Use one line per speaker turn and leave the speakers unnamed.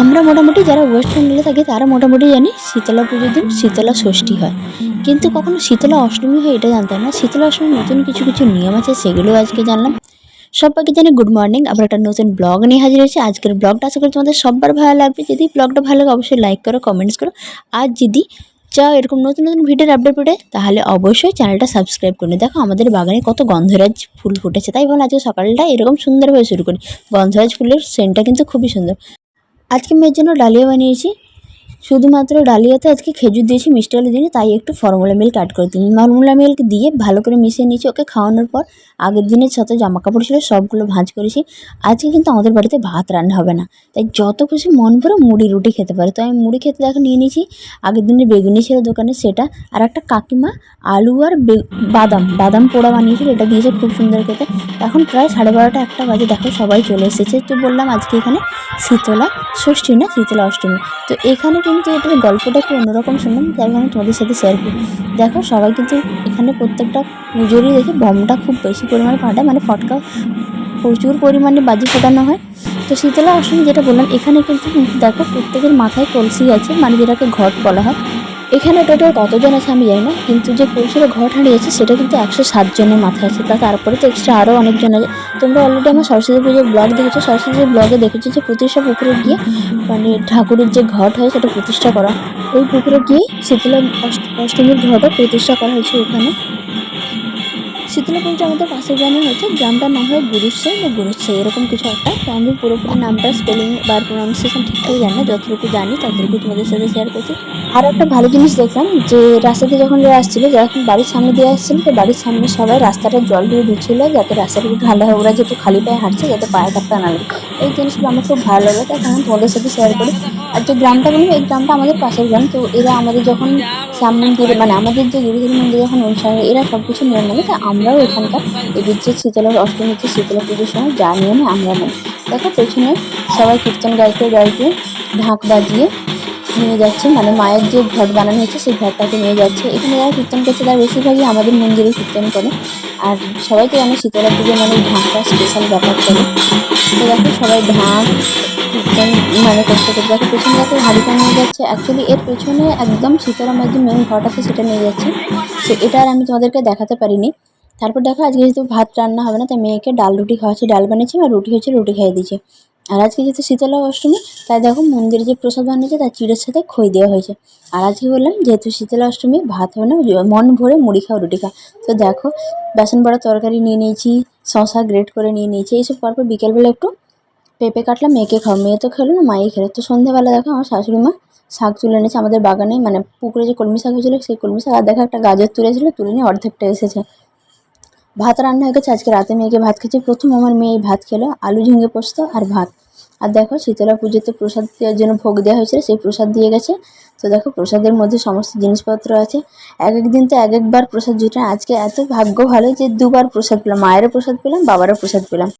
আমরা মোটামুটি যারা ওয়েস্ট বেঙ্গলে থাকি, তারা মোটামুটি জানি শীতলা পুজোর দিন শীতলা ষষ্ঠী হয়। কিন্তু কখনো শীতলা অষ্টমী হয় এটা জানতাম না। শীতলা অষ্টমীর নতুন কিছু কিছু নিয়ম আছে, সেগুলো আজকে জানলাম। সবাইকে জানি গুড মর্নিং আমরা একটা নতুন ব্লগ নিয়ে হাজির হয়েছি। আজকের ব্লগটা আশা করি তোমাদের সবার ভালো লাগবে। যদি ব্লগটা ভালো লাগে, অবশ্যই লাইক করো কমেন্টস করো। আর যদি চাও এরকম নতুন নতুন ভিডিওর আপডেট পেতে তাহলে অবশ্যই চ্যানেলটা সাবস্ক্রাইব করে দেখো। আমাদের বাগানে কত গন্ধরাজ ফুল ফুটেছে। তাই বলে আজকে সকালটা এরকম সুন্দরভাবে শুরু করি। গন্ধরাজ ফুলের সেন্টটা কিন্তু খুবই সুন্দর। আজকে মেয়ের জন্য ডালিয়া বানিয়েছি। শুধুমাত্র ডালিয়াতে আজকে খেজুর দিয়েছি, মিষ্টি আলু দিইনি, তাই একটু ফর্মুলা মিল্ক অ্যাড করে দিই ফর্মুলা মিল্ক দিয়ে ভালো করে মিশিয়ে নিয়েছি ওকে খাওয়ানোর পর। আগের দিনের সাথে জামা কাপড় ছিল সবগুলো ভাঁজ করেছি। আজকে কিন্তু আমাদের বাড়িতে ভাত রান্না হবে না। তাই যত খুশি মন ভরে মুড়ি রুটি খেতে পারে। তো আমি মুড়ি খেতে দেখো নিয়ে নিয়েছি। আগের দিনের বেগুনি ছিল দোকানে সেটা, আর একটা কাকিমা আলু আর বাদাম বাদাম পোড়া বানিয়েছিল, এটা দিয়েছে খুব সুন্দর খেতে। এখন প্রায় সাড়ে বারোটা একটা বাজে, দেখো সবাই চলে এসেছে। তো বললাম আজকে এখানে শীতলা, ষষ্ঠী না শীতলা অষ্টমী। তো এখানে কিন্তু এটার গল্পটা একটু অন্যরকম শুনলাম তাই আমি তোমাদের সাথে শেয়ার করি। দেখো, সবাই কিন্তু এখানে প্রত্যেকটা পুজোরই দেখে, বমটা খুব বেশি পরিমাণে ফাটায় মানে ফটকা প্রচুর পরিমাণে বাজি ফোটানো হয়। তো শীতলা অষ্টমী যেটা বললাম, এখানে কিন্তু দেখো প্রত্যেকের মাথায় কলসি আছে মানে যেটাকে ঘট বলা হয়। এখানে টোটাল কতজন আছে আমি জানি না, কিন্তু যে কলসির ঘর হারিয়েছে সেটা কিন্তু একশো সাতজনের মাথায় আছে। তা তারপরে তো এক্সট্রা আরও অনেকজন আছে। তোমরা অলরেডি আমার সরস্বতী পুজোর ব্লগ দেখেছ? সরস্বতী ব্লগে দেখেছ যে প্রতিষ্ঠা পুকুরে গিয়ে মানে ঠাকুরের যে ঘট হয় সেটা প্রতিষ্ঠা করা। ওই পুকুরে গিয়ে শীতলা অষ্ট- অষ্টমীর ঘটও প্রতিষ্ঠা করা হয়েছে ওখানে। শীতলা পুজো আমাদের পাশের গ্রামে হয়েছে। গ্রামটার নাম হয় গুরুসাই বা গুরুসাই এরকম কিছু একটা। তো আমি পুরোপুরি নামটা স্পেলিং বা প্রোনাউন্সিয়েশন ঠিকঠাক জানি না, যতটুকু জানি ততটুকু তোমাদের সাথে শেয়ার করছি। আর একটা ভালো জিনিস দেখলাম, যে রাস্তাতে যখন আসছিল যখন বাড়ির সামনে দিয়ে আসছিল তো বাড়ির সামনে সবাই রাস্তাটা জল দিয়ে দিচ্ছিল, যাতে রাস্তাটা একটু ঠান্ডা হয়, ওরা যেহেতু খালি পায়ে হাঁটছে, যাতে পায়ে ধাক্কা না লাগে। এই জিনিসগুলো আমার খুব ভালো লাগে, তাই আমি তোমাদের সাথে শেয়ার করি। আর যে গ্রামটা বলব এই গ্রামটা আমাদের পাশের গ্রাম, তো এরা আমাদের যখন শ্যাম মন্দিরে মানে আমাদের যে গিরিধারী মন্দির এখন অনুষ্ঠান এরা সব কিছু নিয়ম মানে তা আমরাও এখানকার এদের যে শীতলার অষ্টমী হচ্ছে শীতলা পুজোর সময় যা নিয়মে আমরা নেই দেখো, পেছনে সবাই কীর্তন গাইতে গাইতে ঢাক বাজিয়ে নিয়ে যাচ্ছে মানে মায়ের যে ঘট বানানো হয়েছে, সেই ঘরটাকে নিয়ে যাচ্ছে। এখানে যারা কীর্তন করছে, তারা বেশিরভাগই আমাদের মন্দিরে কীর্তন করে। আর সবাই তো জানে শীতলা পুজো মানে ঢাকটা স্পেশাল ব্যাপার করে। তো দেখো সবাই ঢাক, কীর্তন মানে করতে করতে দেখো পেছনে দেখো হাড়িটা নিয়ে যাচ্ছে। অ্যাকচুয়ালি এর পেছনে একদম শীতলা মায়ের যে মেন ঘট আছে, সেটা নিয়ে যাচ্ছে। সে এটা আর আমি তোমাদেরকে দেখাতে পারিনি। তারপর দেখো আজকে যেহেতু ভাত রান্না হবে না, তাই মেয়েকে ডাল রুটি খাওয়াচ্ছি। ডাল বানিয়েছি আর রুটি হচ্ছে রুটি খাইয়ে দিয়েছি। আর আজকে যেহেতু শীতলা অষ্টমী, তাই দেখো মন্দিরে যে প্রসাদ বানিয়েছে, তার চিড়ের সাথে খই দেওয়া হয়েছে। আর আজকে বললাম, যেহেতু শীতলা অষ্টমী, ভাত হবে না মন ভরে মুড়ি খাও রুটি খাও তো দেখো, বেসন বড়া তরকারি নিয়ে নিয়েছি শশা গ্রেট করে নিয়ে নিয়েছি, এইসব পরপর বিকেলবেলা একটু পেঁপে কাটলাম, মেয়েকে খাও মেয়ে তো খেলো না, মাই খেলো। তো সন্ধ্যাবেলা দেখো আমার শাশুড়ি মা শাক তুলে এনেছে আমাদের বাগানে মানে পুকুরে যে কলমি শাক হয়েছিল, সেই কলমি শাক, আর দেখো একটা গাজর তুলেছিল, তুলে নিয়ে অর্ধেকটা এসেছে। ভাত রান্না হয়ে গেছে, আজকে রাতে মেয়েকে ভাত খেয়েছি। প্রথম আমার মেয়ে ভাত খেলো, আলু ঝিঙে পোস্ত আর ভাত। আর দেখো, শীতলা পুজোতে প্রসাদ দেওয়ার জন্য ভোগ দেওয়া হয়েছিল, সেই প্রসাদ দিয়ে গেছে। তো দেখো, প্রসাদের মধ্যে সমস্ত জিনিসপত্র আছে। এক একদিন তো এক একবার প্রসাদ জুটে আজকে এত ভাগ্য ভালো যে দুবার প্রসাদ পেলাম, মায়েরও প্রসাদ পেলাম, বাবারও প্রসাদ পেলাম।